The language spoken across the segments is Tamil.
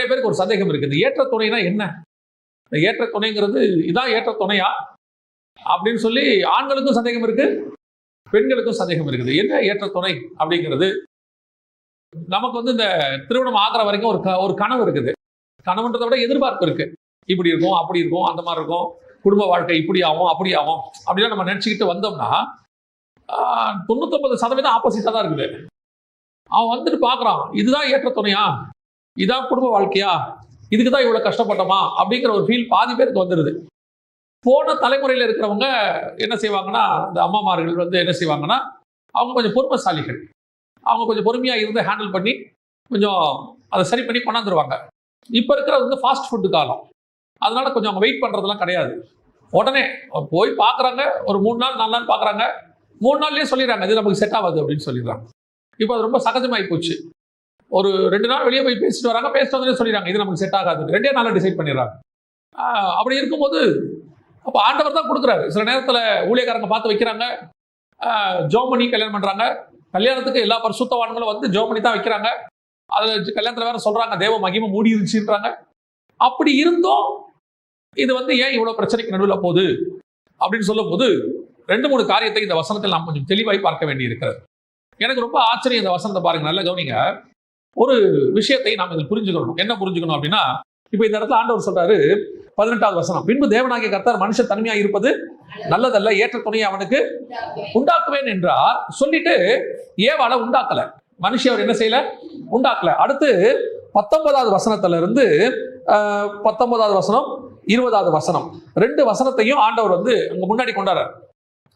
நிறைய பேருக்கு ஒரு சந்தேகம் இருக்குது. ஏற்ற துணைனா என்ன? இந்த ஏற்ற துணைங்கிறது இதான் ஏற்ற துணையா? அப்படின்னு சொல்லி ஆண்களுக்கும் சந்தேகம் இருக்கு பெண்களுக்கும் சந்தேகம் இருக்குது. என்ன ஏற்ற துணை அப்படிங்கிறது? நமக்கு வந்து இந்த திருமணம் ஆகிற வரைக்கும் ஒரு க ஒரு கனவு இருக்குது. கனவுன்றதை விட எதிர்பார்ப்பு இருக்கு. இப்படி இருக்கும் அப்படி இருக்கும் அந்த மாதிரி இருக்கும். குடும்ப வாழ்க்கை இப்படி ஆகும் அப்படி ஆகும். அப்படிலாம் நம்ம நினச்சிக்கிட்டு வந்தோம்னா ஆஹ், தொண்ணூத்தொன்பது சதவீதம் ஆப்போசிட்டாக தான் இருக்குது. அவன் வந்துட்டு பார்க்குறான் இதுதான் ஏற்ற துணையா? இதான் குடும்ப வாழ்க்கையா? இதுக்கு தான் இவ்வளோ கஷ்டப்பட்டோமா? அப்படிங்கிற ஒரு ஃபீல் பாதி பேருக்கு வந்துடுது போன தலைமுறையில் இருக்கிறவங்க என்ன செய்வாங்கன்னா இந்த அம்மாமார்கள் வந்து என்ன செய்வாங்கன்னா அவங்க கொஞ்சம் பொறுமைசாலிகள். அவங்க கொஞ்சம் பொறுமையாக இருந்து ஹேண்டில் பண்ணி கொஞ்சம் அதை சரி பண்ணி கொண்டாந்துருவாங்க. இப்போ இருக்கிறது வந்து ஃபாஸ்ட் ஃபுட்டு காலம். அதனால கொஞ்சம் அவங்க வெயிட் பண்ணுறதுலாம் கிடையாது. உடனே போய் பார்க்குறாங்க ஒரு மூணு நாள் நாலு நாள் பார்க்குறாங்க மூணு நாள்லேயே சொல்லிடுறாங்க இது நமக்கு செட் ஆகாது அப்படின்னு சொல்லிடுறாங்க. இப்போ அது ரொம்ப சகஜமாகி போச்சு. ஒரு ரெண்டு நாள் வெளியே போய் பேசிட்டு வராங்க பேசிட்டு வந்து சொல்லிடுறாங்க இது நமக்கு செட் ஆகாது. ரெண்டே நாளில் டிசைட் பண்ணிடுறாங்க. அப்படி இருக்கும்போது அப்போ ஆண்டவர் தான் கொடுக்குறாரு. சில நேரத்தில் ஊழியக்காரங்க பார்த்து வைக்கிறாங்க. ஜோமணி பண்ணி கல்யாணம் பண்ணுறாங்க கல்யாணத்துக்கு எல்லா பரிசுத்தவான்களும் வந்து ஜோமணி பண்ணி தான் வைக்கிறாங்க. அதில் கல்யாணத்தில் வேற சொல்கிறாங்க தேவ மகிமை மூடி இருந்துச்சுன்றாங்க அப்படி இருந்தும் இது வந்து ஏன் இவ்வளோ பிரச்சனைக்கு நடுவில் போகுது? அப்படின்னு சொல்லும்போது ரெண்டு மூணு காரியத்தை இந்த வசனத்தில் நாம் கொஞ்சம் தெளிவாய் பார்க்க வேண்டி இருக்கிறது எனக்கு ரொம்ப ஆச்சரியம் இந்த வசனத்தை பாருங்க நல்லா கவனிங்க. ஒரு விஷயத்தை நாம் இதில் புரிஞ்சுக்கணும். என்ன புரிஞ்சுக்கணும் அப்படின்னா இப்போ இந்த இடத்துல ஆண்டவர் சொல்றாரு பதினெட்டாவது வசனம். பின்பு தேவனாகிய கர்த்தர் மனுஷன் தனிமையா இருப்பது நல்லதல்ல ஏற்ற துணையை அவனுக்கு உண்டாக்குவேன் என்றார். சொல்லிட்டு ஏவாளை உண்டாக்கல. மனுஷன் அவர் என்ன செய்யல? உண்டாக்கல. அடுத்து பத்தொன்பதாவது வசனத்துல இருந்து பத்தொன்பதாவது வசனம் இருபதாவது வசனம். ரெண்டு வசனத்தையும் ஆண்டவர் வந்து அங்க முன்னாடி கொண்டாடுறார்.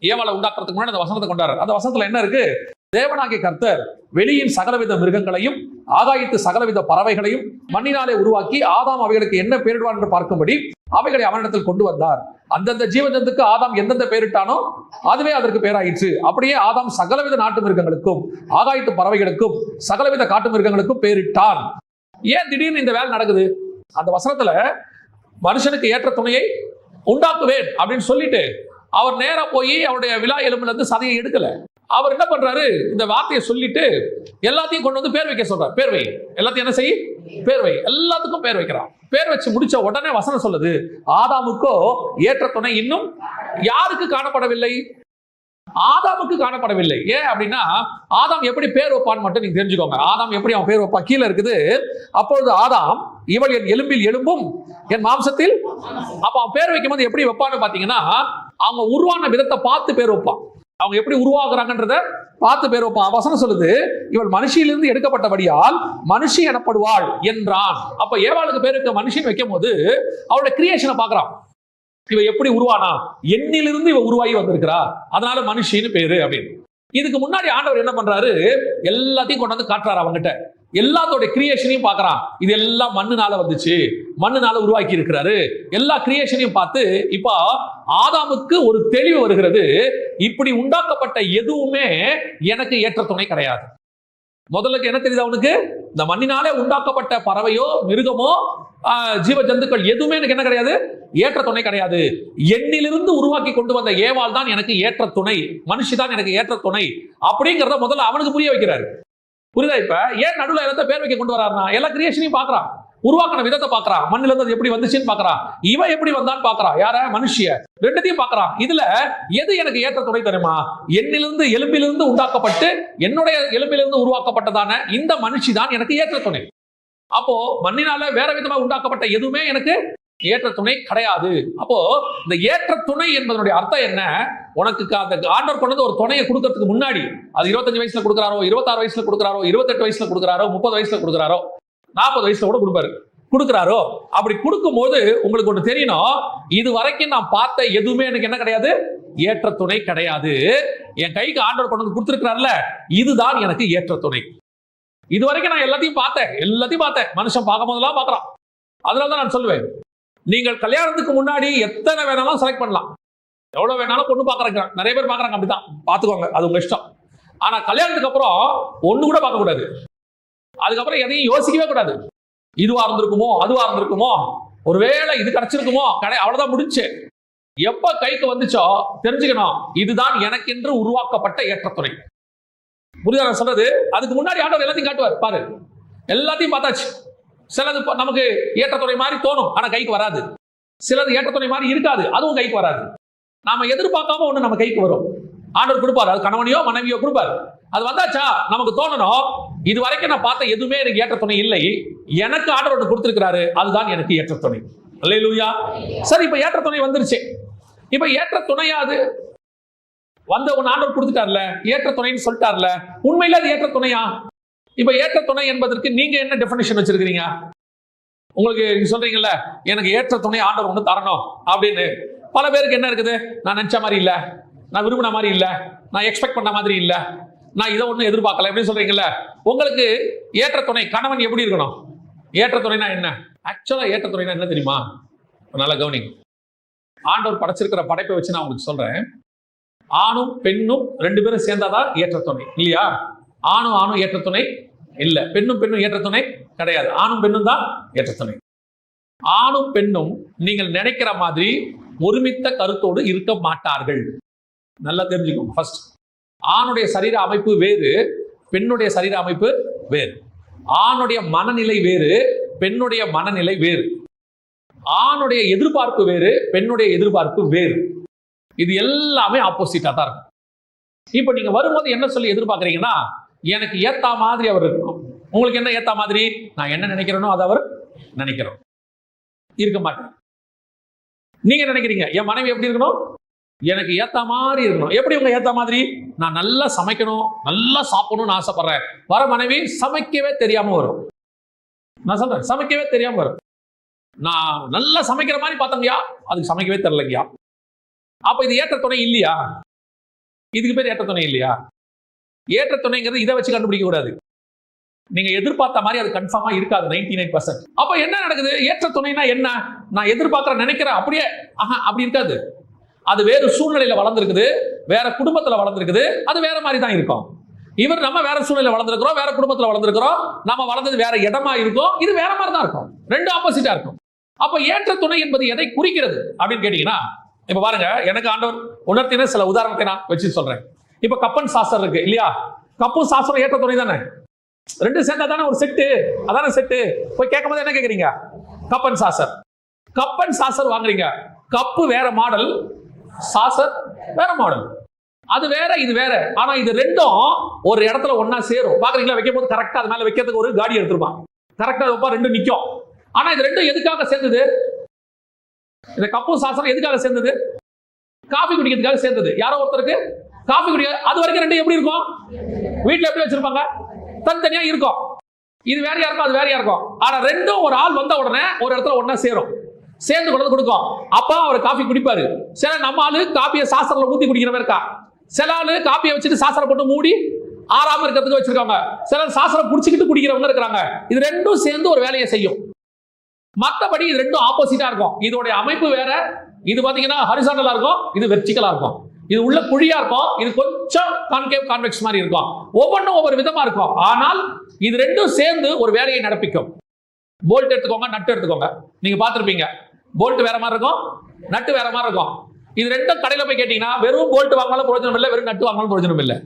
ஏவாளை உண்டாக்குறதுக்கு முன்னாடி அந்த வசனத்தை கொண்டாடுறார். அந்த வசனத்துல என்ன இருக்கு? தேவனாகிய கர்த்தர் வெளியின் சகலவித மிருகங்களையும் ஆகாயத்து சகலவித பறவைகளையும் மண்ணினாலே உருவாக்கி ஆதாம் அவைகளுக்கு என்ன பெயரிடுவான் என்று பார்க்கும்படி அவைகளை அவனிடத்தில் கொண்டு வந்தார். அந்தந்த ஜீவஜந்துக்கு ஆதாம் எந்தெந்த பெயரிட்டானோ அதுவே அதற்கு பேராயிற்று. அப்படியே ஆதாம் சகலவித நாட்டு மிருகங்களுக்கும் ஆகாயத்து பறவைகளுக்கும் சகலவித காட்டு மிருகங்களுக்கும் பேரிட்டான். ஏன் திடீர்னு இந்த வேலை நடக்குது? அந்த வசனத்துல மனுஷனுக்கு ஏற்ற துணையை உண்டாக்குவேன் அப்படின்னு சொல்லிட்டு அவர் நேரா போய் அவருடைய விழா எலும்புல இருந்து சதையை எடுக்கல. அவர் என்ன பண்றாரு? இந்த வார்த்தையை சொல்லிட்டு எல்லாத்தையும் கொண்டு வந்து பேர் வைக்க சொல்றார். பேர் வை. எல்லாத்தையும் என்ன செய்? பேர் வை. எல்லாத்துக்கும் பேர் வைக்கிறான். பேர் வச்சு முடிச்ச உடனே வசனம் சொல்லுது. ஆதாமுக்கோ ஏற்ற துணை இன்னும் யாருக்கு காணப்படவில்லை? ஆதாமுக்கு காணப்படவில்லை. ஏன் அப்படின்னா ஆதாம் எப்படி பேர் வைப்பான்னு மட்டும் நீங்க தெரிஞ்சுக்கோங்க. ஆதாம் எப்படி அவன் பேர் வைப்பா? கீழே இருக்குது. அப்பொழுது ஆதாம் இவள் என் எலும்பில் எலும்பும் என் மாம்சத்தில் அப்ப அவன் பேர் வைக்கும்போது எப்படி வைப்பான்னு பாத்தீங்கன்னா அவங்க உருவான விதத்தை பார்த்து பேர் வைப்பான். அவங்க எப்படி உருவாகுறாங்கன்றத பார்த்து பேர் வைப்பான் வசனம் சொல்லுது இவள் மனுஷியிலிருந்து எடுக்கப்பட்டபடியால் மனுஷி எனப்படுவாள் என்றான். அப்ப ஏவாளுக்கு பேருக்கு மனுஷன் வைக்கும் போது அவளோட கிரியேஷனை பாக்குறான் இவ எப்படி உருவானா? எண்ணிலிருந்து இவ உருவாகி வந்திருக்கிறா. அதனால மனுஷின்னு பேரு அப்படின்னு. இதுக்கு முன்னாடி ஆண்டவர் என்ன பண்றாரு? எல்லாத்தையும் கொண்டு வந்து காட்டுறாரு அவங்ககிட்ட எல்லாத்தோட கிரியேஷனையும் பார்க்குறான். இது எல்லாம் மண்ணுனால வந்துச்சு. மண்ணுனால உருவாக்கி இருக்கிறாரு எல்லா கிரியேஷனையும் பார்த்து இப்போ ஆதாமுக்கு ஒரு தெளிவு வருகிறது. இப்படி உண்டாக்கப்பட்ட எதுவுமே எனக்கு ஏற்ற துணை கிடையாது. முதல்ல என்ன தெரியுது அவனுக்கு இந்த மண்ணினாலே உண்டாக்கப்பட்ட பறவையோ மிருகமோ ஜீவ ஜந்துக்கள் எதுவுமே எனக்கு என்ன கிடையாது? ஏற்ற துணை கிடையாது. எண்ணிலிருந்து உருவாக்கி கொண்டு வந்த ஏவாள் தான் எனக்கு ஏற்ற துணை. மனுஷி தான் எனக்கு ஏற்ற துணை. அப்படிங்கிறத முதல்ல அவனுக்கு புரிய வைக்கிறாரு. புரியுதா இப்ப? ஏன் நடுவில் எல்லாத்த பேர் வைக்க கொண்டு வராருன்னா? எல்லா கிரியேஷனையும் பாக்குறான். உருவாக்கின விதத்தை பார்க்கறான் மண்ணில இருந்து எப்படி வந்துச்சுன்னு பாக்குறான். இவன் எப்படி வந்தான்னு பாக்குறான். யார? மனுஷிய. ரெண்டுத்தையும் பாக்குறான். இதுல எது எனக்கு ஏற்ற துணை தெரியுமா? என்னிலிருந்து எலும்பிலிருந்து உண்டாக்கப்பட்டு என்னுடைய எலும்பிலிருந்து உருவாக்கப்பட்டதான இந்த மனுஷி தான் எனக்கு ஏற்ற துணை. அப்போ மண்ணினால வேற விதமா உண்டாக்கப்பட்ட எதுவுமே எனக்கு ஏற்ற துணை கிடையாது. அப்போ இந்த ஏற்ற துணை என்பதனுடைய அர்த்தம் என்ன? உனக்கு அந்த ஆர்டர் பண்ணது ஒரு துணையை கொடுக்கறதுக்கு முன்னாடி அது இருபத்தஞ்சு வயசுல கொடுக்குறாரோ இருபத்தாறு வயசுல கொடுக்குறாரோ இருபத்தெட்டு வயசுல கொடுக்குறாரோ முப்பது வயசுல கொடுக்குறாரோ நாற்பது வயசுல கூட கொடுப்பாரு. கொடுக்குறாரோ? அப்படி கொடுக்கும்போது உங்களுக்கு ஒன்று தெரியணும். இது வரைக்கும் நான் பார்த்த எதுவுமே எனக்கு என்ன கிடையாது? ஏற்ற துணை கிடையாது. என் கைக்கு ஆண்டவர் கொண்டு வந்து கொடுத்துருக்கிறார்ல இதுதான் எனக்கு ஏற்ற துணை. இது வரைக்கும் நான் எல்லாத்தையும் பார்த்தேன் எல்லாத்தையும் பார்த்தேன். மனுஷன் பார்க்கும் போதெல்லாம் பார்க்குறான். அதனால தான் நான் சொல்லுவேன் நீங்கள் கல்யாணத்துக்கு முன்னாடி எத்தனை வேணாலும் செலக்ட் பண்ணலாம். எவ்வளோ வேணாலும் பொண்ணு பார்க்குறாங்க நிறைய பேர் பார்க்குறாங்க அப்படிதான் பார்த்துக்கோங்க அது உங்க இஷ்டம். ஆனால் கல்யாணத்துக்கு அப்புறம் ஒன்று கூட பார்க்கக்கூடாது அதுக்கப்புறம் எதையும் யோசிக்கவே கூடாது. இதுவாக இருந்திருக்குமோ அதுவாக இருந்திருக்குமோ ஒருவேளை இது கிடைச்சிருக்குமோ கடை அவ்வளோதான் முடிச்சு எப்போ கைக்கு வந்துச்சோ தெரிஞ்சுக்கணும். இதுதான் எனக்கென்று உருவாக்கப்பட்ட ஏற்றத்துறை. புரியுதா நான் சொல்றது? அதுக்கு முன்னாடி ஆண்டவர் எல்லாத்தையும் காட்டுவார். பாரு. எல்லாத்தையும் பார்த்தாச்சு. சிலது நமக்கு ஏற்றத்துறை மாதிரி தோணும் ஆனா கைக்கு வராது. சிலது ஏற்றத்துறை மாதிரி இருக்காது அதுவும் கைக்கு வராது. நாம எதிர்பார்க்காம ஒண்ணு நம்ம கைக்கு வரும். ஆண்டவர் கொடுப்பாரு அது கணவனையோ மனைவியோ கொடுப்பாரு. அது வந்தாச்சா? நமக்கு தோணணும். இது வரைக்கும் நான் பார்த்த எதுவுமே எனக்கு ஏற்ற துணை இல்லை. எனக்கு ஆண்டவர் ஒன்று கொடுத்துருக்கிறாரு அதுதான் எனக்கு ஏற்ற துணை அல்லேலூயா. சரி இப்ப ஏற்ற துணை வந்துருச்சு. இப்ப ஏற்ற துணையா அது? வந்த ஒன்று ஆண்டவர் கொடுத்துட்டார்ல ஏற்ற துணைன்னு சொல்லிட்டார்ல. உண்மையில அது ஏற்ற துணையா இப்ப ஏற்ற துணை என்பதற்கு நீங்க என்ன டெபினேஷன் வச்சிருக்கீங்க உங்களுக்கு நீங்க சொல்றீங்கல்ல எனக்கு ஏற்ற துணை ஆண்டவர் ஒன்று தரணும் அப்படின்னு. பல பேருக்கு என்ன இருக்குது? நான் நினைச்ச மாதிரி இல்லை. நான் விரும்பின மாதிரி இல்லை. நான் எக்ஸ்பெக்ட் பண்ண மாதிரி இல்லை. நான் இதை ஒன்றும் எதிர்பார்க்கல. எப்படி சொல்றீங்கல்ல உங்களுக்கு ஏற்ற துணை கணவன் எப்படி இருக்கணும்? ஏற்ற துணைனா என்ன? ஆக்சுவலா ஏற்ற துணைனா என்ன தெரியுமா? நல்லா கவனிங்க. ஆண்டவர் படைச்சிருக்கிற படைப்பை வச்சு நான் உங்களுக்கு சொல்றேன். ஆணும் பெண்ணும் ரெண்டு பேரும் சேர்ந்தாதான் ஏற்ற துணை இல்லையா? ஆணும் ஆணும் ஏற்ற துணை இல்ல. பெண்ணும் பெண்ணும் ஏற்ற துணை கிடையாது. ஆணும் பெண்ணும் தான் ஏற்ற துணை. ஆணும் பெண்ணும் நீங்கள் நினைக்கிற மாதிரி ஒருமித்த கருத்தோடு இருக்க மாட்டார்கள். நல்லா தெரிஞ்சுக்கோங்க ஃபர்ஸ்ட் ஆணுடைய சரீர அமைப்பு வேறு பெண்ணுடைய சரீர அமைப்பு வேறு. ஆணுடைய மனநிலை வேறு பெண்ணுடைய மனநிலை வேறு. ஆணுடைய எதிர்பார்ப்பு வேறு பெண்ணுடைய எதிர்பார்ப்பு வேறு. இது எல்லாமே ஆப்போசிட்டா தான் இருக்கும். இப்போ நீங்க வரும்போது என்ன சொல்லி எதிர்பார்க்கறீங்கன்னா எனக்கு ஏத்தா மாதிரி அவர் இருக்கணும் உங்களுக்கு என்ன ஏத்தா மாதிரி? நான் என்ன நினைக்கிறேனோ அதை அவர் நினைக்கிறோம். இருக்க மாட்டேன் நீங்க நினைக்கிறீங்க? என் மனைவி எப்படி இருக்கணும்? எனக்கு ஏத்த மாதிரி இருக்கணும். எப்படி உங்க ஏத்த மாதிரி? நான் நல்லா சமைக்கணும் நல்லா சாப்பிடணும்னு ஆசைப்படுறேன். வர மனைவி சமைக்கவே தெரியாம வரும். நான் சொல்றேன் சமைக்கவே தெரியாம வரும். நான் நல்லா சமைக்கிற மாதிரி பார்த்தங்கயா? அதுக்கு சமைக்கவே தெரிலங்கயா அப்ப இது ஏற்ற துணை இல்லையா? இதுக்கு பேர் ஏற்ற துணை இல்லையா? ஏற்ற துணைங்கிறது இதை வச்சு கண்டுபிடிக்க கூடாது. நீங்க எதிர்பார்த்த மாதிரி அது கன்ஃபார்மா இருக்காது நைன்டி நைன் பர்சன்ட் அப்ப என்ன நடக்குது? ஏற்ற துணைனா என்ன? நான் எதிர்பார்க்கற நினைக்கிறேன் அப்படியே ஆஹா அப்படி இருக்காது. அது வேறு சூழ்நிலையில வளர்ந்துருக்குது வேற குடும்பத்துல வளர்ந்துருக்குது அது வேற மாதிரி தான் இருக்கும். இவர் நம்ம வேற சூழ்நிலை வளர்ந்துருக்கிறோம் வேற குடும்பத்துல வளர்ந்துருக்கிறோம் நம்ம வளர்ந்தது வேற இடமா இருக்கும் இது வேற மாதிரி தான் இருக்கும். ரெண்டு ஆப்போசிட்டா இருக்கும். அப்ப ஏற்ற துணை என்பது எதை குறிக்கிறது அப்படின்னு கேட்டீங்கன்னா இப்ப பாருங்க எனக்கு ஆண்டவர் உணர்த்தின சில உதாரணத்தை நான் வச்சு சொல்றேன். இப்ப கப்பன் சாஸ்திரம் இருக்கு இல்லையா? கப்பும் சாஸ்திரம் ஏற்ற துணை தானே? ரெண்டு சேர்ந்தா தானே ஒரு செட்டு அதானே செட்டு போய் கேட்கும் போது என்ன கேக்குறீங்க cup and saucer cup and saucer வாங்குறீங்க. கப்பு வேற மாடல் சாசர் வேற மாடல் அது வேற இது வேற. ஆனா இது ரெண்டும் ஒரு இடத்துல ஒன்னா சேரும். பாக்குறீங்களா வைக்கும் போது கரெக்டா அது மேல வைக்கிறதுக்கு ஒரு காடி எடுத்துருப்பான். கரெக்டா வைப்பா ரெண்டும் நிக்கும். ஆனா இது ரெண்டும் எதுக்காக சேர்ந்தது? இந்த கப்பும் சாசனம் எதுக்காக சேர்ந்தது? காஃபி குடிக்கிறதுக்காக சேர்ந்தது. யாரோ ஒருத்தருக்கு காஃபி குடிக்காது அது வரைக்கும் ரெண்டும் எப்படி இருக்கும்? வீட்டில் எப்படி வச்சிருப்பாங்க? தனித்தனியாக இருக்கும். இது வேறையா இருக்கும் அது வேறையா இருக்கும் ஆனா ரெண்டும் ஒரு ஆள் வந்த உடனே ஒரு இடத்துல ஒன்னா சேரும். சேர்ந்து கொண்டு வந்து கொடுக்கும். அப்பா அவர் காஃபி குடிப்பாரு. சில நம்ம ஆளு காப்பியை சாஸ்திரத்துல ஊத்தி மாதிரி இருக்கா? சில ஆளு காப்பியை வச்சுட்டு சாஸ்திரம் போட்டு மூடி ஆறாம இருக்கிறதுக்கு வச்சிருக்காங்க. சிலர் சாஸ்திரம் குடிச்சுக்கிட்டு குடிக்கிறவங்க இருக்கிறாங்க. இது ரெண்டும் சேர்ந்து ஒரு வேலையை செய்யும். மற்றபடி இது ரெண்டும் ஆப்போசிட்டா இருக்கும். இதோடைய அமைப்பு வேற. இது பாத்தீங்கன்னா ஹரிசாண்டலா இருக்கும். இது வெர்டிகலா இருக்கும். இது உள்ள குழியா இருக்கும். இது கொஞ்சம் கான்கேவ் கான்வெக்ஸ் மாதிரி இருக்கும். ஒவ்வொன்றும் ஒவ்வொரு விதமா இருக்கும். ஆனால் இது ரெண்டும் சேர்ந்து ஒரு வேலையை நடப்பிக்கும். போல்ட் எடுத்துக்கோங்க நட்டு எடுத்துக்கோங்க. நீங்க பார்த்துருப்பீங்க. போல்ட் வேற மாதிரி இருக்கும். நட்டு வேற மாதிரி இருக்கும். இது ரெண்டும் கடையில் போய் கேட்டீங்கன்னா வெறும் போல்ட் வாங்கினாலும் பிரயோஜனம் இல்லை வெறும் நட்டு வாங்கினாலும் பிரயோஜனம் இல்லை.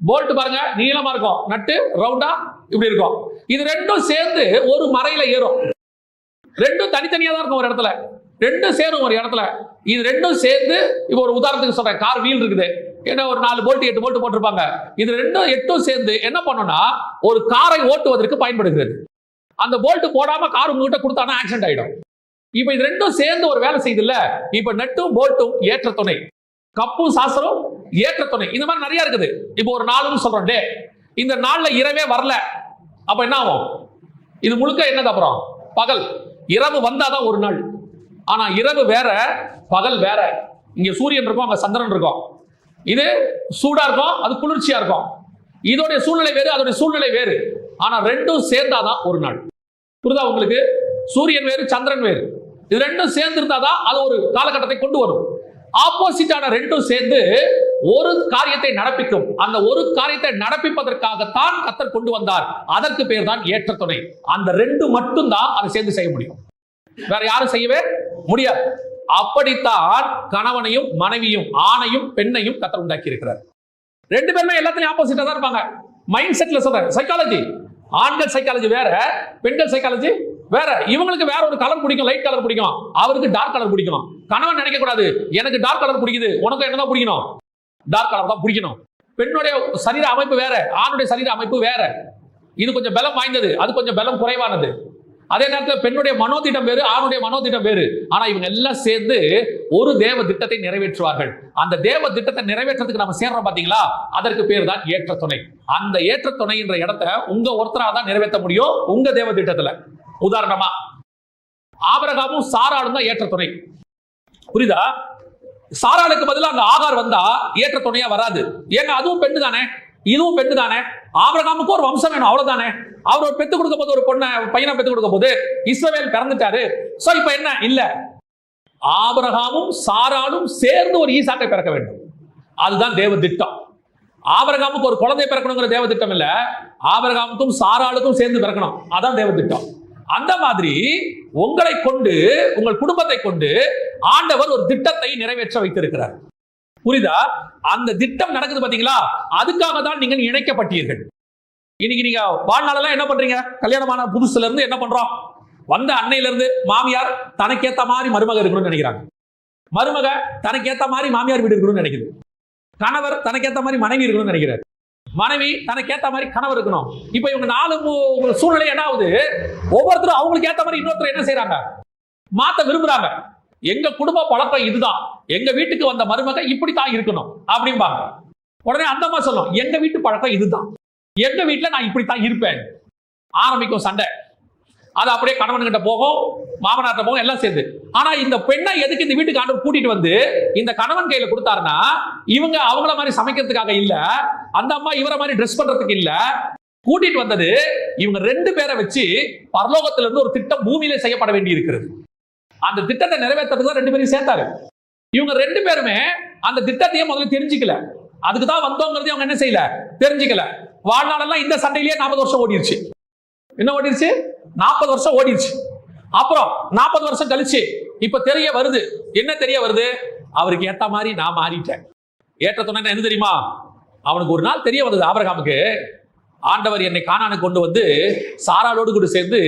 போல்ட் பாருங்க நீளமா இருக்கும். நட்டு ரவுண்டா இப்படி இருக்கும். இது ரெண்டும் சேர்ந்து ஒரு மறையில ஏறும். ரெண்டும் தனித்தனியா தான் இருக்கும் ஒரு இடத்துல. ரெண்டும் சேரும் ஒரு இடத்துல. இது ரெண்டும் சேர்ந்து இப்போ ஒரு உதாரணத்துக்கு சொல்றேன். கார் வீல் இருக்குது. ஏன்னா ஒரு நாலு போல்ட் எட்டு போல்ட் போட்டிருப்பாங்க. இது ரெண்டும் எட்டும் சேர்ந்து என்ன பண்ணும்னா ஒரு காரை ஓட்டுவதற்கு பயன்படுகிறது. அந்த போல்ட் போடாம கார் உங்ககிட்ட கொடுத்தானா ஆக்சிடென்ட் ஆயிடும். இப்போ இது ரெண்டும் சேர்ந்து ஒரு வேலை செய்யுதுல்ல இப்போ நட்டும் போல்ட்டும் ஏற்ற துணை. கப்பும் சாஸ்திரம் ஏற்ற துணை. இந்த மாதிரி நிறைய இருக்குது. இப்போ ஒரு நாளுன்னு சொல்றோம் டே இந்த நாள்ல இரவே வரல. அப்ப என்ன ஆகும்? இது முழுக்க என்னது அப்புறம்? பகல். இரவு வந்தாதான் ஒரு நாள். ஆனா இரவு வேற பகல் வேற. இங்க சூரியன் இருக்கும் அங்க சந்திரன் இருக்கும். இது சூடா இருக்கும் அது குளிர்ச்சியா இருக்கும். இதோடைய சூழ்நிலை வேறு அதோடைய சூழ்நிலை வேறு. ஆனா ரெண்டும் சேர்ந்தாதான் ஒரு நாள். புரிதா உங்களுக்கு? சூரியன் வேறு சந்திரன் வேறு. இது ரெண்டும் சேர்ந்து இருந்தாதான் அது ஒரு காலகட்டத்தை கொண்டு வரும். ஆப்போசிட்டான ரெண்டும் சேர்ந்து ஒரு காரியத்தை நடப்பிக்கும். அந்த ஒரு காரியத்தை நடப்பிப்பதற்காகத்தான் கத்தர் கொண்டு வந்தார். அதற்கு பேர் தான் ஏற்ற துணை அந்த ரெண்டு மட்டும்தான் அதை சேர்ந்து செய்ய முடியும். வேற யாரும் செய்யவே முடியாது. அப்படித்தான் கணவனையும் மனைவியும் ஆணையும் பெண்ணையும் கத்தர் உண்டாக்கி இருக்கிறார் ரெண்டு பேருமே எல்லாத்துலயும் ஆப்போசிட்டா தான் இருப்பாங்க. மைண்ட் செட்ல சொல்றேன். சைக்காலஜி ஆண்கள் சைக்காலஜி வேற பெண்கள் சைக்காலஜி வேற. இவங்களுக்கு வேற ஒரு கலர் பிடிக்கும் லைட் கலர் பிடிக்கும். அவருக்கு டார்க் கலர் பிடிக்கும் கணவன் நினைக்க கூடாது. எனக்கு டார்க் கலர் பிடிக்குது. உனக்கு என்னதான் பிடிக்கணும்? டார்க் கலர் தான் பிடிக்கணும். பெண்ணுடைய சரீர அமைப்பு வேற ஆணுடைய சரீர அமைப்பு வேற. இது கொஞ்சம் பலம் வாய்ந்தது. அது கொஞ்சம் பலம் குறைவானது. அதே நேரத்தில் பெண்ணுடைய மனோதிட்டம் வேறு ஆணுடைய மனோதிட்டம் வேறு. ஆனா இவங்க எல்லாம் சேர்ந்து ஒரு தேவ திட்டத்தை நிறைவேற்றுவார்கள். அந்த தேவ திட்டத்தை நிறைவேற்றத்துக்கு நம்ம சேர்றோம் பாத்தீங்களா? அதற்கு பேர் தான் ஏற்ற துணை அந்த ஏற்ற துணை என்ற இடத்த உங்க ஒருத்தரா தான் நிறைவேற்ற முடியும் உங்க தேவ திட்டத்துல. உதாரணமா ஆபரகாமும் சாராளும் தான் ஏற்ற துணை புரியுதா? சாராளுக்கு பதிலாக அந்த ஆகார் வந்தா ஏற்ற துணையா வராது. ஏங்க அதுவும் பெண்ணு தானே இதுவும் பெண்ணு தானே ஆபிரகாமுக்கு ஒரு வம்சம் வேணும் அவ்வளவுதானே? அவர் ஒரு பெத்து கொடுக்க போது ஒரு பொண்ணை பையனை பெத்து கொடுக்க போது இஸ்ரவேல் பிறந்துட்டாரு. சோ இப்ப என்ன? இல்ல. ஆபிரகாமும் சாராலும் சேர்ந்து ஒரு ஈசாக்கை பிறக்க வேண்டும். அதுதான் தேவ திட்டம். ஆபரகாமுக்கு ஒரு குழந்தை பிறக்கணுங்கிற தேவ திட்டம் இல்ல. ஆபரகாமுக்கும் சாராளுக்கும் சேர்ந்து பிறக்கணும். அதான் தேவ திட்டம். அந்த மாதிரி உங்களை கொண்டு உங்கள் குடும்பத்தை கொண்டு ஆண்டவர் ஒரு திட்டத்தை நிறைவேற்ற வைத்திருக்கிறார். புரியுதா அந்த திட்டம் நடக்குது பாத்தீங்களா? அதுக்காக தான் நீங்கள் இணைக்கப்பட்டீர்கள். இன்னைக்கு நீங்க வாழ்நாளெல்லாம் என்ன பண்றீங்க? கல்யாணமான புதுசுல இருந்து என்ன பண்றோம்? வந்த அன்னையில இருந்து மாமியார் தனக்கேத்த மாதிரி மருமக இருக்கணும்னு நினைக்கிறாங்க. மருமக தனக்கேத்த மாதிரி மாமியார் வீடு இருக்கணும்னு நினைக்குது. கணவர் தனக்கேத்த மாதிரி மனைவி இருக்கணும்னு நினைக்கிறார். மனைவி தனக்கேத்த மாதிரி கணவர் இருக்கணும். இப்போ இவங்க நாலு சூழ்நிலை என்ன ஆகுது? ஒவ்வொருத்தரும் அவங்களுக்கு ஏத்த மாதிரி இன்னொருத்தர் என்ன செய்யறாங்க மாத்த விரும்புறாங்க. எங்க குடும்ப பழக்கம் இதுதான். எங்க வீட்டுக்கு வந்த மருமக இப்படித்தான் இருக்கணும். அப்படிம்பாங்க. உடனே அந்த அம்மா சொல்லும் எங்க வீட்டு பழக்கம் இதுதான். எங்க வீட்டுல நான் இப்படித்தான் இருப்பேன். ஆரம்பிக்கும் சண்டை. அது அப்படியே கணவன்கிட்ட போகும் மாமனார்கிட்ட போகும் எல்லாம் சேர்ந்து. ஆனா இந்த பெண்ணை எதுக்கு இந்த வீட்டுக்கு ஆண்டு கூட்டிட்டு வந்து இந்த கணவன் கையில கொடுத்தாருன்னா இவங்க அவங்கள மாதிரி சமைக்கிறதுக்காக இல்ல அந்த அம்மா இவரை மாதிரி ட்ரெஸ் பண்றதுக்கு இல்ல. கூட்டிட்டு வந்தது இவங்க ரெண்டு பேரை வச்சு பரலோகத்துல இருந்து ஒரு திட்டம் பூமியில செய்யப்பட வேண்டி இருக்கிறது அந்த திட்டத்தை நிறைவேற்றதுக்கு தான் ரெண்டு பேரும் சேர்த்தாரு. இவங்க ரெண்டு பேருமே அந்த திட்டத்தையே முதல்ல தெரிஞ்சுக்கல. அதுக்கு தான் வந்தோங்கிறதே அவங்க என்ன செய்யல? தெரிஞ்சுக்கல. வாழ்நாளெல்லாம் இந்த சண்டையிலேயே நாற்பது வருஷம் ஓடிடுச்சு என்ன ஓடிடுச்சு நாற்பது வருஷம் ஓடிடுச்சு அப்புறம் நாற்பது வருஷம் கழிச்சு இப்ப தெரிய வருது. என்ன தெரிய வருது? அவருக்கு ஏத்த மாதிரி நான் மாறிட்டேன். ஏற்ற துணை என்ன தெரியுமா? அவனுக்கு ஒரு நாள் தெரிய வந்தது ஆபரகாமுக்கு. ஆண்டவர் என்னை காணானு கொண்டு வந்து சாராளோடு கூட சேர்ந்து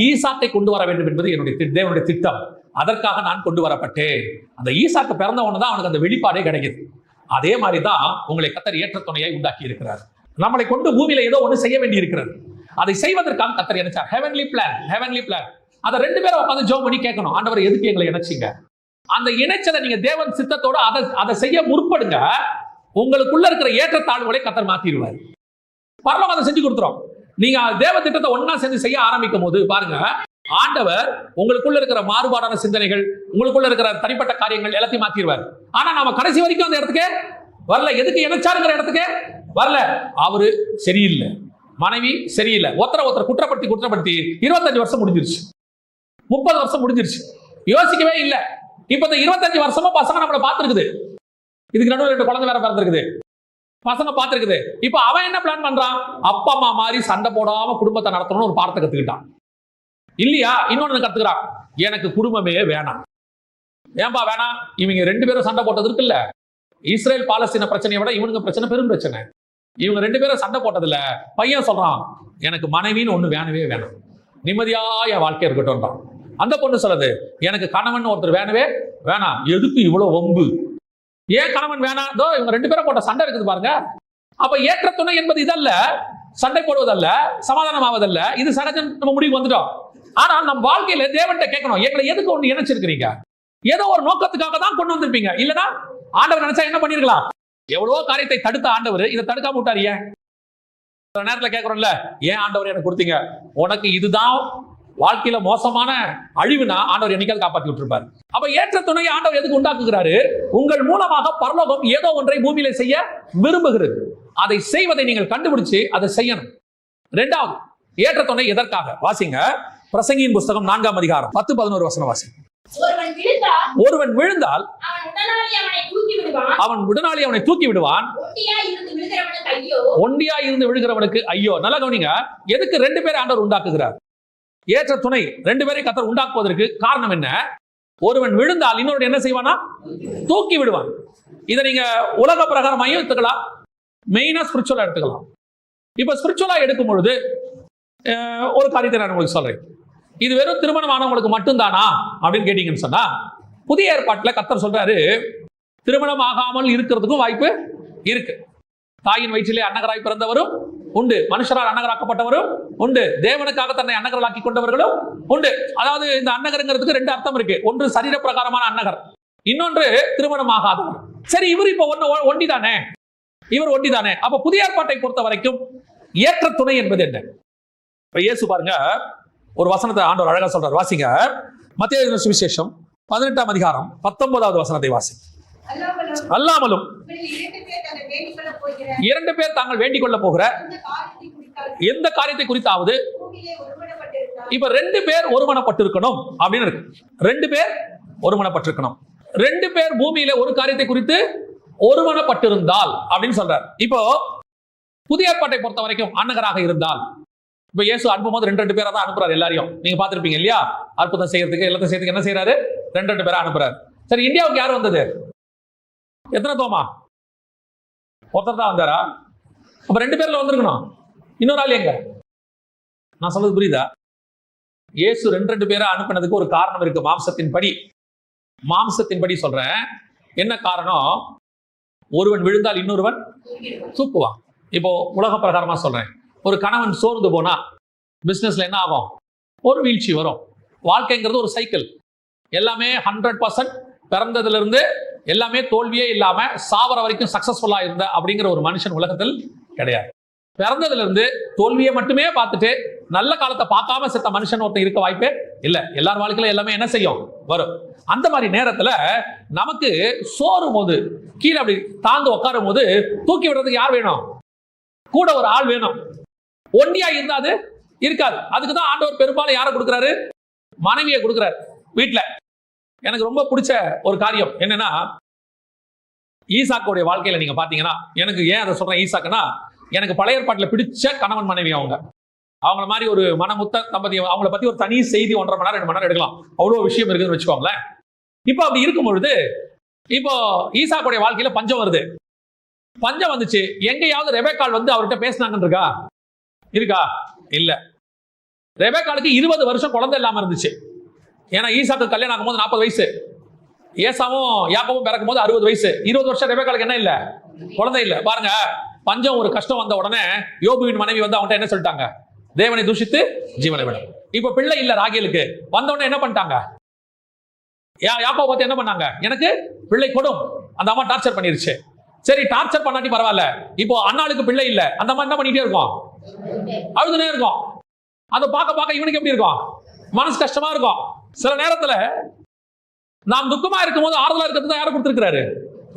ஈசாட்டை கொண்டு வர வேண்டும் என்பது என்னுடைய தேவனுடைய திட்டம். அதற்காக நான் கொண்டு வரப்பட்டேன். அந்த ஈசாக்கு பிறந்த தான் அவனுக்கு அந்த வெளிப்பாடே கிடைக்குது. அதே மாதிரி தான் உங்களை கத்தர் ஏற்ற துணையை உண்டாக்கி இருக்கிறார். நம்மளை கொண்டு பூமியில ஏதோ ஒன்று செய்ய வேண்டி இருக்கிறது. அதை செய்வதற்காக கத்தர் நினைச்சார் ஹெவன்லி பிளான் ஹெவன்லி பிளான் அதை ரெண்டு பேரும் உட்காந்து ஜோ பண்ணி கேட்கணும். ஆண்டவர் எதுக்கு எங்களை இணைச்சிங்க? அந்த இணைச்சதை நீங்க தேவன் சித்தத்தோட அதை அதை செய்ய முற்படுங்க. உங்களுக்குள்ள இருக்கிற ஏற்றத்தாழ்வுகளை கத்தர் மாத்திடுவார். பரலோகம் அதை செஞ்சு கொடுத்துரும் நீங்க தேவ திட்டத்தை ஒன்னா சேர்ந்து செய்ய ஆரம்பிக்கும் போது பாருங்க ஆண்டவர் உங்களுக்குள்ள இருக்கிற மாறுபாடான சிந்தனைகள் உங்களுக்குள்ள இருக்கிற தனிப்பட்ட காரியங்கள் எல்லாத்தையும் மாத்திடுவார் ஆனா நாம கடைசி வரைக்கும் அந்த இடத்துக்கு வரல. எதுக்கு இணைச்சாருங்கிற இடத்துக்கு வரல. அவரு சரியில்லை. மனைவி சரியில்லை. ஒருத்தர ஒருத்தர் குற்றப்படுத்தி குற்றப்படுத்தி இருபத்தஞ்சு வருஷம் முடிஞ்சிருச்சு. முப்பது வருஷம் முடிஞ்சிருச்சு. யோசிக்கவே இல்லை. இப்ப இந்த இருபத்தஞ்சு வருஷமா பசங்க நம்மளை பார்த்துருக்குது. இதுக்கு நடுவில் ரெண்டு குழந்தை வேற பிறந்திருக்குது. பசங்க பார்த்துருக்குது. இப்போ அவன் என்ன பிளான் பண்றான்? அப்பா அம்மா மாதிரி சண்டை போடாம குடும்பத்தை நடத்தணும்னு ஒரு பாடத்தை கத்துக்கிட்டான். இல்லையா? இன்னொன்னு கத்துக்கிறான். எனக்கு குடும்பமே வேணாம். ஏன்பா வேணாம்? இவங்க ரெண்டு பேரும் சண்டை போட்டது இருக்குல்ல? இஸ்ரேல் பாலஸ்தீன பிரச்சனையை விட இவனுங்க பிரச்சனை பெரும் பிரச்சனை. இவங்க ரெண்டு பேரும் சண்டை போட்டதுல பையன் சொல்றான் எனக்கு மனைவின்னு ஒண்ணு வேணவே வேணாம். நிம்மதியாய என் வாழ்க்கை இருக்கட்டும் அந்த பொண்ணு சொல்லுது எனக்கு கணவன் ஒருத்தர் வேணவே வேணாம். எதுக்கு இவ்வளவு வம்பு? ஏன் கணவன் வேணாம்? இதோ இவங்க ரெண்டு பேரும் போட்ட சண்டை இருக்குது பாருங்க. அப்ப ஏற்ற துணை என்பது இதல்ல. சண்டை போடுவதல்ல. சமாதானம் ஆவதல்ல இது சடஜன் நம்ம முடிவு வந்துட்டோம். ஆனால் நம் வாழ்க்கையில தேவன்கிட்ட கேட்கணும் எங்களை எதுக்கு ஒன்று இணைச்சிருக்கிறீங்க? ஏதோ ஒரு நோக்கத்துக்காக தான் கொண்டு வந்திருப்பீங்க இல்லனா ஆண்டவர் நினைச்சா என்ன பண்ணிருக்கலாம்? எவ்வளவோ காரியத்தை தடுத்த ஆண்டவர் இதை தடுக்காம விட்டார் ஏன்? சில நேரத்துல கேட்கறோம்ல ஏன் ஆண்டவர் எனக்கு கொடுத்தீங்க? உனக்கு இதுதான் வாழ்க்கையில மோசமான அழிவுனா ஆண்டவர் என்னைக்காவது காப்பாத்தி விட்டுருப்பார். அப்ப ஏற்ற துணையை ஆண்டவர் எதுக்கு உண்டாக்குகிறாரு? உங்கள் மூலமாக பரலோகம் ஏதோ ஒன்றை பூமியில செய்ய விரும்புகிறது. அதை செய்வதை நீங்கள் கண்டுபிடிச்சு அதை செய்யணும். ரெண்டாவது ஏற்ற துணை எதற்காக? வாசிங்க. பிரசங்கியின் புஸ்தகம் நான்காம் அதிகாரம் பத்து பதினோரு வசனம் வாசி ஒருவன் விழுந்தால் அவன் உடனாளி அவனை தூக்கி விடுவான். ஒண்டியா இருந்து விழுகிறவனுக்கு ஐயோ. நல்லா கவனிங்க எதுக்கு ரெண்டு பேரை ஆண்டவர் உண்டாக்குகிறார்? ஏற்ற துணை ரெண்டு பேரை கத்தர் உண்டாக்குவதற்கு காரணம் என்ன? ஒருவன் விழுந்தால் இன்னொரு என்ன செய்வானா? தூக்கி விடுவான். இதை நீங்க உலக பிரகாரமாயும் எடுத்துக்கலாம். மெயினா ஸ்பிரிச்சுவலா எடுத்துக்கலாம். இப்ப ஸ்பிரிச்சுவலா எடுக்கும் பொழுது ஒரு காரியத்தை நான் உங்களுக்கு சொல்றேன். இது வெறும் திருமணம் ஆனவங்களுக்கு மட்டும்தானா? அப்படின்னு கேட்டீங்கன்னு சொன்னா புதிய ஏற்பாட்டில் கத்தர் சொல்றாரு திருமணம் ஆகாமல் இருக்கிறதுக்கும் வாய்ப்பு இருக்கு. தாயின் வயிற்றிலே அன்னகராய் பிறந்தவரும் உண்டு. மனுஷரால் அன்னகராக்கப்பட்டவரும் உண்டு. தேவனுக்காக தன்னை அன்னகரலாக்கி கொண்டவர்களும் உண்டு. அதாவது இந்த அன்னகருங்கிறதுக்கு ரெண்டு அர்த்தம் இருக்கு. ஒன்று சரீர பிரகாரமான அன்னகர் இன்னொன்று திருமணம் ஆகாதவர். சரி இவர் இப்ப ஒன்னு ஒண்டி தானே இவர் ஒண்டி தானே அப்ப புதிய ஏற்பாட்டை பொறுத்த வரைக்கும் ஏற்ற துணை என்பது என்ன? இப்ப இயேசு பாருங்க ஒரு வசனத்தை ஆண்டவர் அழகா சொல்றார். வாசிங்க. மத்திய சுவிசேஷம் பதினெட்டாம் அதிகாரம் பத்தொன்பதாவது வசனத்தை வாசி அல்லாமலும் இரண்டு பேர் தாங்கள் வேண்டிக் கொள்ள போகிற எந்த காரியத்தை குறித்தாவது? இப்ப ரெண்டு பேர் ஒருமனப்பட்டிருக்கணும் அப்படின்னு இருக்கு. ரெண்டு பேர் ஒருமனப்பட்டிருக்கணும். ரெண்டு பேர் பூமியில ஒரு காரியத்தை குறித்து ஒருமனப்பட்டிருந்தால் அப்படின்னு சொல்றார். இப்போ புதிய ஏற்பாட்டை பொறுத்த வரைக்கும் அன்னகராக இருந்தால் இப்ப இயேசு அனுப்பும்போது ரெண்டு ரெண்டு பேரா தான் அனுப்புறாரு எல்லாரையும். நீங்க பார்த்துருப்பீங்க இல்லையா? அற்புதம் செய்யறதுக்கு எல்லாத்தையும் செய்யறதுக்கு என்ன செய்யறாரு ரெண்டு ரெண்டு பேரா அனுப்புறாரு. சரி இந்தியாவுக்கு யார் வந்தது? எத்தனை தோமா? ஒருத்தர் தான் வந்தாரா? அப்ப ரெண்டு பேர்ல வந்திருக்கணும். இன்னொரு ஆள் எங்க? நான் சொல்றது புரியுதா? இயேசு ரெண்டு ரெண்டு பேரை அனுப்பினதுக்கு ஒரு காரணம் இருக்கு. மாம்சத்தின் படி மாம்சத்தின் படி சொல்றேன். என்ன காரணம்? ஒருவன் விழுந்தால் இன்னொருவன் தூக்குவான். இப்போ உலக பிரகாரமா சொல்றேன். ஒரு கணவன் சோர்ந்து போனா பிஸ்னஸ்ல என்ன ஆகும்? ஒரு வீழ்ச்சி வரும். வாழ்க்கைங்கிறது ஒரு சைக்கிள் எல்லாமே ஹண்ட்ரட் பர்சன்ட் பிறந்ததுல இருந்து எல்லாமே தோல்வியே இல்லாம சாவர வரைக்கும் சக்சஸ்ஃபுல்லா இருந்த அப்படிங்கிற ஒரு மனுஷன் உலகத்தில் கிடையாது. பிறந்ததுல இருந்து தோல்வியை மட்டுமே பார்த்துட்டு நல்ல காலத்தை பார்க்காம செத்த மனுஷன் ஒருத்தன் இருக்க வாய்ப்பே இல்லை. எல்லார் வாழ்க்கையில எல்லாமே என்ன செய்யும்? வரும். அந்த மாதிரி நேரத்துல நமக்கு சோறும் போது கீழே அப்படி தாழ்ந்து உட்காரும் போது தூக்கி விடுறதுக்கு யார் வேணும்? கூட ஒரு ஆள் வேணும். ஒண்டியா இருந்தா அது இருக்காது. அதுக்கு தான் ஆண்டவர் பெரும்பாலும் யாரை கொடுக்குறாரு? மனைவியை கொடுக்குறாரு. வீட்டுல எனக்கு ரொம்ப பிடிச்ச ஒரு காரியம் என்னன்னா ஈசாக்கோடைய வாழ்க்கையில நீங்க பாத்தீங்கன்னா எனக்கு ஏன் அதை சொல்றேன்? ஈசாக்குன்னா எனக்கு பழைய ஏற்பாட்டுல பிடிச்ச கணவன் மனைவி அவங்க. அவங்கள மாதிரி ஒரு மனமுத்த தம்பதி அவங்கள பத்தி ஒரு தனி செய்தி ஒன்றரை மணி நேரம் ரெண்டு மணி நேரம் எடுக்கலாம். அவ்வளவு விஷயம் இருக்குதுன்னு வச்சுக்கோங்களேன். இப்போ அப்படி இருக்கும் பொழுது இப்போ ஈசாக்குடைய வாழ்க்கையில பஞ்சம் வருது. பஞ்சம் வந்துச்சு. எங்கேயாவது ரெபேக்கால் வந்து அவர்கிட்ட பேசினாங்கன்னு இருக்கா? இருக்கா? இல்ல. ரெபேக்காலுக்கு இருபது வருஷம் குழந்தை இல்லாம இருந்துச்சு. ஏன்னா ஈசாக்கு கல்யாணம் ஆகும்போது நாற்பது வயசு. ஏசாவும் யாக்கமும் பிறக்கும் போது அறுபது வயசு. இருபது வருஷம் ரெபேக்காலுக்கு என்ன இல்ல? குழந்தை இல்ல. பாருங்க பஞ்சம் ஒரு கஷ்டம் வந்த உடனே யோபுவின் மனைவி வந்து அவன்கிட்ட என்ன சொல்லிட்டாங்க? தேவனை தூஷித்து ஜீவனை விடும் இப்ப பிள்ளை இல்ல ராகேலுக்கு. வந்த உடனே என்ன பண்ணிட்டாங்க? யா- பார்த்து என்ன பண்ணாங்க? எனக்கு பிள்ளை கொடும். அந்த அம்மா டார்ச்சர் பண்ணிருச்சு. சரி டார்ச்சர் பண்ணாட்டி பரவாயில்ல. இப்போ அண்ணாளுக்கு பிள்ளை இல்ல. அந்த அம்மா என்ன பண்ணிட்டே இருக்கும்? அழுதுனே இருக்கும். அதை பார்க்க பார்க்க இவனுக்கு எப்படி இருக்கும்? மனசு கஷ்டமா இருக்கும். சில நேரத்துல நாம் துக்கமா இருக்கும்போது ஆறுதலா இருக்கிறது தான் யாரும் கொடுத்துருக்கிறாரு?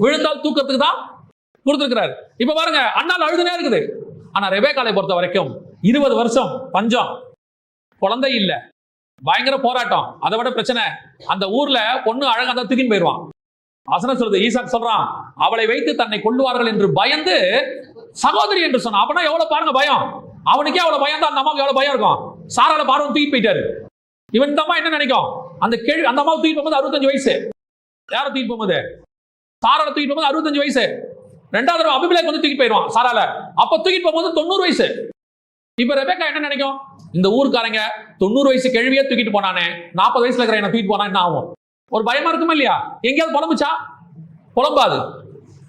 விழுந்தால் தூக்கத்துக்கு தான் கொடுத்திருக்கிறாரு. இப்ப பாருங்க அண்ணால் அழுதுனே இருக்குது. ஆனா ரெபேக்காலை பொறுத்த வரைக்கும் இருபது வருஷம் பஞ்சம். குழந்தை இல்ல. பயங்கர போராட்டம். அதை விட பிரச்சனை அந்த ஊர்ல பொண்ணு அழகா தான் தூக்கின்னு போயிடுவான் அசன சொல்றது ஈசாக் சொல்றான் அவளை வைத்து தன்னை கொள்ளுவார்கள் என்று பயந்து சகோதரி என்று சொன்னான். அப்படின்னா எவ்வளவு பாருங்க பயம். அவனுக்கே அவ்வளவு பயம் தான். அந்த அம்மாவுக்கு எவ்வளவு பயம் இருக்கும். சாரால பார்வன் தூக்கி போயிட்டாரு. இவன் இந்த அம்மா என்ன நினைக்கும்? அந்த கேள்வி அந்த அம்மாவை தூக்கி போகும்போது அறுபத்தஞ்சு வயசு. யாரை தூக்கி போகும்போது? சாரால தூக்கி போகும்போது அறுபத்தஞ்சு வயசு. ரெண்டாவது தடவை அபிபிலேக் வந்து தூக்கிட்டு போயிடுவான் சாரால. அப்ப தூக்கிட்டு போகும்போது தொண்ணூறு வயசு. இப்ப ரெபேக்கா என்ன நினைக்கும்? இந்த ஊருக்காரங்க தொண்ணூறு வயசு கேள்வியே தூக்கிட்டு போனானே. நாற்பது வயசுல இருக்கிற என்ன தூக்கிட்டு போனா என்ன ஆகும்? ஒரு பயமா இருக்குமா இல்லையா? எங்கேயாவது புலம்புச்சா? புலம்பாது.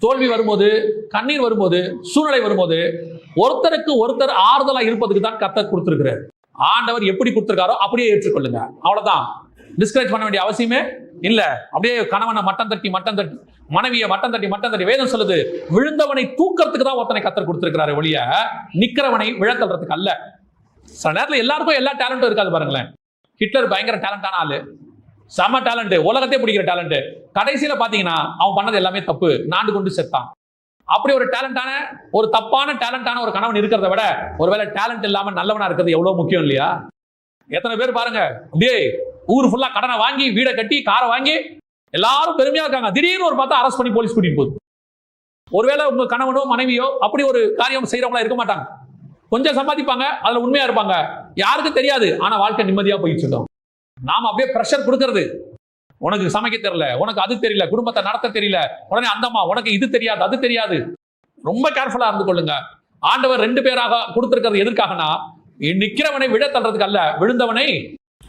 தோல்வி வரும்போது கண்ணீர் வரும்போது சூழ்நிலை வரும்போது ஒருத்தருக்கு ஒருத்தர் ஆறுதலா இருப்பதுக்கு தான் கத்தர் கொடுத்திருக்கிறார். ஆண்டவர் எப்படி கொடுத்திருக்காரோ அப்படியே ஏற்றுக்கொள்ளுங்க. அவ்வளவுதான். டிஸ்கரேஜ் பண்ண வேண்டிய அவசியமே இல்ல. அப்படியே கணவனை மட்டம் தட்டி மட்டம் தட்டி மனைவியை மட்டம் தட்டி மட்டம் தட்டி வேதம் சொல்லுது. விழுந்தவனை தூக்கிறதுக்கு தான் ஒருத்தனை கத்தர் கொடுத்திருக்கிறாரு ஒழிய நிக்கிறவனை விழத்தல்றதுக்கு அல்ல. சில நேரத்தில் எல்லாருக்கும் எல்லா டேலண்டும் இருக்காது பாருங்களேன். ஹிட்லர் பயங்கர டேலண்டான ஆளு. செம டேலண்ட் உலகத்தை பிடிக்கிற டேலண்ட் கடைசியில பாத்தீங்கன்னா அவன் பண்ணது எல்லாமே தப்பு. நாண்டு கொண்டு செத்தான். அப்படி ஒரு டேலண்டான ஒரு தப்பான டேலண்டான ஒரு கணவன் இருக்கிறத விட ஒருவேளை டேலண்ட் இல்லாம நல்லவனா இருக்கிறது எவ்வளவு முக்கியம் இல்லையா? எத்தனை பேர் பாருங்க. அப்படியே ஊர் ஃபுல்லா கடனை வாங்கி வீடை கட்டி காரை வாங்கி எல்லாரும் பெருமையா இருக்காங்க. திடீர்னு ஒரு பார்த்தா அரெஸ்ட் பண்ணி போலீஸ் கூட்டிட்டு போகுது. ஒருவேளை உங்க கணவனோ மனைவியோ அப்படி ஒரு காரியம் செய்யறவங்களா இருக்க மாட்டாங்க. கொஞ்சம் சம்பாதிப்பாங்க அதுல உண்மையா இருப்பாங்க. யாருக்கும் தெரியாது. ஆனா வாழ்க்கை நிம்மதியா போயிட்டு இருக்கோம் நாம அப்படியே ப்ரெஷர் கொடுக்கறது. உனக்கு சமைக்க தெரியல உனக்கு அது தெரியல குடும்பத்தை நடத்த தெரியல உடனே அந்தம்மா உனக்கு இது தெரியாது அது தெரியாது. ரொம்ப கேர்ஃபுல்லா இருந்து கொள்ளுங்க. ஆண்டவர் ரெண்டு பேராக கொடுத்திருக்கிறது எதற்காகனா நிக்கிறவனை விழ தள்ளுறதுக்கு அல்ல விழுந்தவனை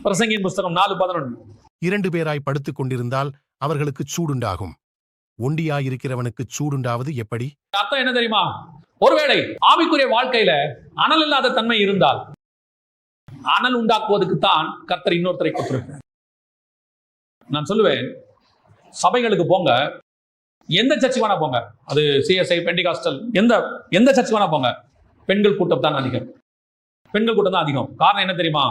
பிரசங்கியின் புஸ்தகம் நாலு பதினொன்று. இரண்டு பேராய் படுத்துக் கொண்டிருந்தால் அவர்களுக்கு சூடுண்டாகும். ஒண்டியாயிருக்கிறவனுக்கு சூடுண்டாவது எப்படி? அர்த்தம் என்ன தெரியுமா? ஒருவேளை ஆவிக்குரிய வாழ்க்கையில அனல் இல்லாத தன்மை இருந்தால் அனல் உண்டாக்குவதற்கு தான் கர்த்தர் இன்னொருத்தரை கொடுத்திருக்கிறார் நான் சொல்லுவேன் சபைகளுக்கு போங்க. எந்த சர்ச்சுக்கு வேணா போங்க. அது சிஎஸ்ஐ பெண்டிகாஸ்டல் எந்த எந்த சர்ச்சுக்கு வேணா போங்க. பெண்கள் கூட்டம் தான் அதிகம். பெண்கள் கூட்டம் தான் அதிகம். காரணம் என்ன தெரியுமா?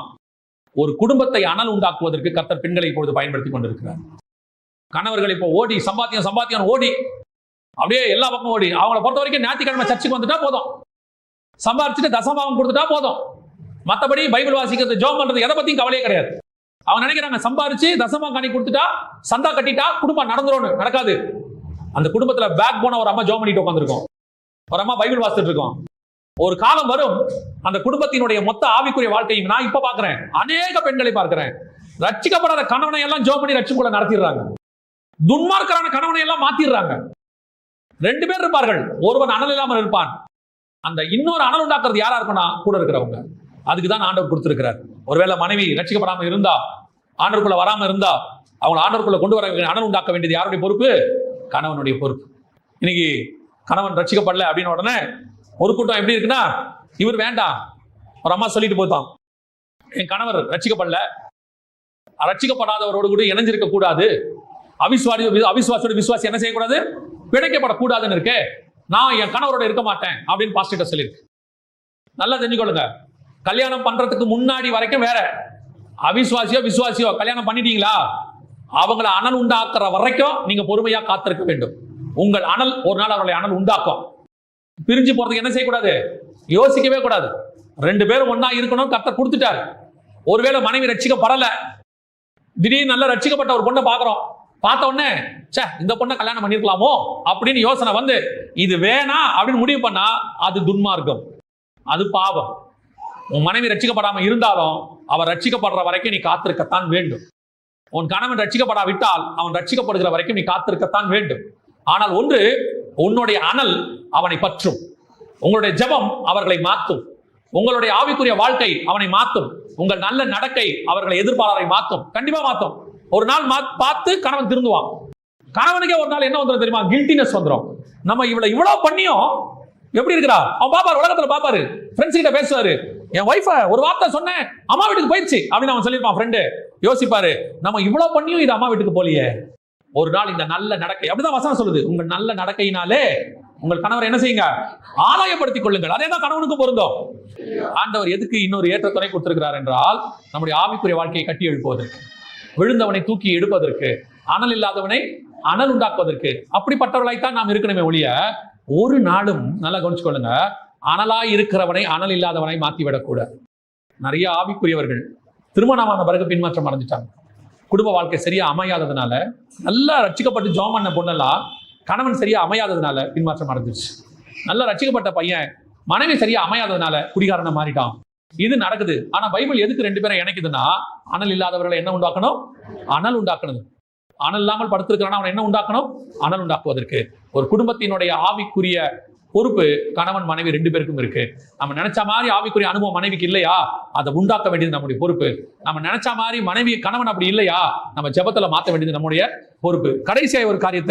ஒரு குடும்பத்தை அனல் உண்டாக்குவதற்கு கர்த்தர் பெண்களை இப்பொழுது பயன்படுத்தி கொண்டிருக்கிறார். கணவர்கள் இப்போ ஓடி சம்பாத்தியம் சம்பாத்தியம் ஓடி. அப்படியே எல்லா பக்கம் ஓடி. அவங்கள பொறுத்த வரைக்கும் ஞாயிற்றுக்கிழமை சர்ச்சுக்கு வந்துட்டா போதும். சம்பாரிச்சுட்டு தசமாவம் கொடுத்துட்டா போதும். மத்தபடி பைபிள் வாசிக்கிறது ஜோம் பண்றது எதை பத்தியும் கவலையே கிடையாது. அவன் நினைக்கிறாங்க சம்பாரிச்சு தசமா காணி கொடுத்துட்டா சந்தா கட்டிட்டா குடும்பம் நடந்துரும் நடக்காது. அந்த குடும்பத்துல பேக் போன ஒரு அம்மா ஜோம் பண்ணிட்டு உட்காந்துருக்கோம் ஒரு அம்மா பைபிள் வாசிட்டு இருக்கோம். ஒரு காலம் வரும் அந்த குடும்பத்தினுடைய மொத்த ஆவிக்குரிய வாழ்க்கையும் நான் இப்ப பாக்குறேன் அநேக பெண்களை பார்க்கிறேன். ரட்சிக்கப்படாத கணவனை எல்லாம் ஜோம் பண்ணி ரட்சிக்குள்ள நடத்திடுறாங்க. துன்மார்க்கரான கணவனை எல்லாம் மாத்திடுறாங்க. ரெண்டு பேர் இருப்பார்கள். ஒருவன் அனல் இல்லாமல் இருப்பான். அந்த இன்னொரு அனல் உண்டாக்குறது யாரா இருக்கும்னா கூட இருக்கிறவங்க. அதுக்கு தான் ஆண்டவர் கொடுத்துருக்கிறார். ஒருவேளை மனைவி ரட்சிக்கப்படாமல் இருந்தா ஆண்டவருக்குள்ள வராமல் இருந்தா அவங்க ஆண்டவருக்குள்ள கொண்டு வர அணன் உண்டாக்க வேண்டியது யாருடைய பொறுப்பு? கணவனுடைய பொறுப்பு. இன்னைக்கு கணவன் ரட்சிக்கப்படல அப்படின்னு உடனே ஒரு கூட்டம் எப்படி இருக்குன்னா இவர் வேண்டாம். ஒரு அம்மா சொல்லிட்டு போதான் என் கணவர் ரட்சிக்கப்படல. ரட்சிக்கப்படாதவரோடு கூட இணைஞ்சிருக்க கூடாது. அவிஸ்வாடி அவிஸ்வாசியோட விசுவாசி என்ன செய்யக்கூடாது? பிழைக்கப்படக்கூடாதுன்னு இருக்கு. நான் என் கணவரோட இருக்க மாட்டேன். அப்படின்னு பாஸ்டர் சொல்லியிருக்கு நல்லா தெரிஞ்சுக்கொள்ளுங்க. கல்யாணம் பண்றதுக்கு முன்னாடி வரைக்கும் வேற. அவிஸ்வாசியோ விசுவாசியோ கல்யாணம் பண்ணிட்டீங்களா? அவங்கள அனல் உண்டாக்குற வரைக்கும் நீங்க பொறுமையா காத்திருக்க வேண்டும். உங்கள் அனல் ஒரு நாள் அவர்களை அனல் உண்டாக்கும். பிரிஞ்சு போறதுக்கு என்ன செய்யக்கூடாது? யோசிக்கவே கூடாது. ரெண்டு பேரும் ஒன்னா இருக்கணும் கத்த கொடுத்துட்டாரு. ஒருவேளை மனைவி ரட்சிக்கப்படல. திடீர்னு நல்லா ரட்சிக்கப்பட்ட ஒரு பொண்ணை பார்க்குறோம். பார்த்த உடனே ச்சே இந்த பொண்ணை கல்யாணம் பண்ணிருக்கலாமோ? அப்படின்னு யோசனை வந்து இது வேணாம் அப்படின்னு முடிவு பண்ணா அது துன்மார்க்கம். அது பாவம். உன் மனைவி ரட்சிக்கப்படாம இருந்தாலும் அவர் ரட்சிக்கப்படுற வரைக்கும் நீ காத்திருக்கத்தான் வேண்டும். உன் கணவன் ரட்சிக்கப்படாவிட்டால் அவன் ரட்சிக்கப்படுகிற வரைக்கும் நீ காத்திருக்கத்தான் வேண்டும். ஆனால் ஒன்று உன்னுடைய அனல் அவனை பற்றும். உங்களுடைய ஜெபம் அவர்களை மாற்றும் உங்களுடைய ஆவிக்குரிய வாழ்க்கை அவனை மாற்றும் உங்கள் நல்ல நடக்கை அவர்களை எதிர்ப்பாளரை மாற்றும் கண்டிப்பா மாற்றும் ஒரு நாள் மா- பார்த்து கணவன் திருந்துவான். கணவனுக்கே ஒரு நாள் என்ன வந்துடும் தெரியுமா? கில்ட்டினஸ் வந்துடும் நம்ம இவளை இவ்வளவு பண்ணியும் எப்படி இருக்கிறா? அவன் பாப்பாரு உலகத்துல பாப்பாரு. ஃப்ரெண்ட்ஸ் கிட்ட பேசுவாரு. என் ஒய்ஃப ஒரு வார்த்தை சொன்னேன் அம்மா வீட்டுக்கு போயிடுச்சு அப்படின்னு அவன் சொல்லியிருப்பான் ஃப்ரெண்டு யோசிப்பாரு நம்ம இவ்வளோ பண்ணியும் இது அம்மா வீட்டுக்கு போலியே ஒரு நாள் இந்த நல்ல நடக்கை அப்படிதான் வசனம் சொல்லுது உங்கள் நல்ல நடக்கையினாலே உங்கள் கணவர் என்ன செய்யுங்க? ஆதாயப்படுத்திக் கொள்ளுங்கள். அதே தான் கணவனுக்கு பொருந்தும். ஆண்டவர் எதுக்கு இன்னொரு ஏற்ற துணை கொடுத்திருக்கிறார் என்றால் நம்முடைய ஆவிக்குரிய வாழ்க்கையை கட்டி எழுப்புவதற்கு விழுந்தவனை தூக்கி எடுப்பதற்கு அனல் இல்லாதவனை அனல் உண்டாக்குவதற்கு அப்படிப்பட்டவர்களாய்த்தான் நாம் இருக்கணுமே ஒழிய ஒரு நாளும் நல்லா கவனிச்சுக்கொள்ளுங்க அனலாய் இருக்கிறவனை அனல் இல்லாதவனை மாற்றிவிடக்கூடாது நிறைய ஆவிக்குரியவர்கள் திருமணமான பிறகு பின்மாற்றம் அடைஞ்சிட்டாங்க. குடும்ப வாழ்க்கை சரியா அமையாததுனால நல்லா ரட்சிக்கப்பட்டு ஜோம் பண்ண பொண்ணெல்லாம் கணவன் சரியா அமையாததுனால பின்மாற்றம் அடைஞ்சிருச்சு. நல்லா ரட்சிக்கப்பட்ட பையன் மனைவி சரியா அமையாததுனால குடிகாரனை மாறிட்டான். இது நடக்குது. ஆனா பைபிள் எதுக்கு ரெண்டு பேரும் இணைக்குதுன்னா அனல் இல்லாதவர்களை என்ன உண்டாக்கணும்? அனல் உண்டாக்கணும் அனல் இல்லாமல் படுத்திருக்கிறான் அவன் என்ன உண்டாக்கணும்? அனல் உண்டாக்குவதற்கு. ஒரு குடும்பத்தினுடைய ஆவிக்குரிய பொறுப்பு கணவன் மனைவி ரெண்டு பேருக்கும் இருக்கு. நம்ம நினைச்ச மாதிரி ஆவிக்குரிய அனுபவம் மனைவிக்கு இல்லையா? அதை உண்டாக்க வேண்டியது நம்முடைய பொறுப்பு. நம்ம நினைச்ச மாதிரி மனைவி கணவன் அப்படி இல்லையா? நம்ம ஜெபத்துல மாத்த வேண்டியது நம்முடைய பொறுப்பு. கடைசியா ஒரு காரியத்தை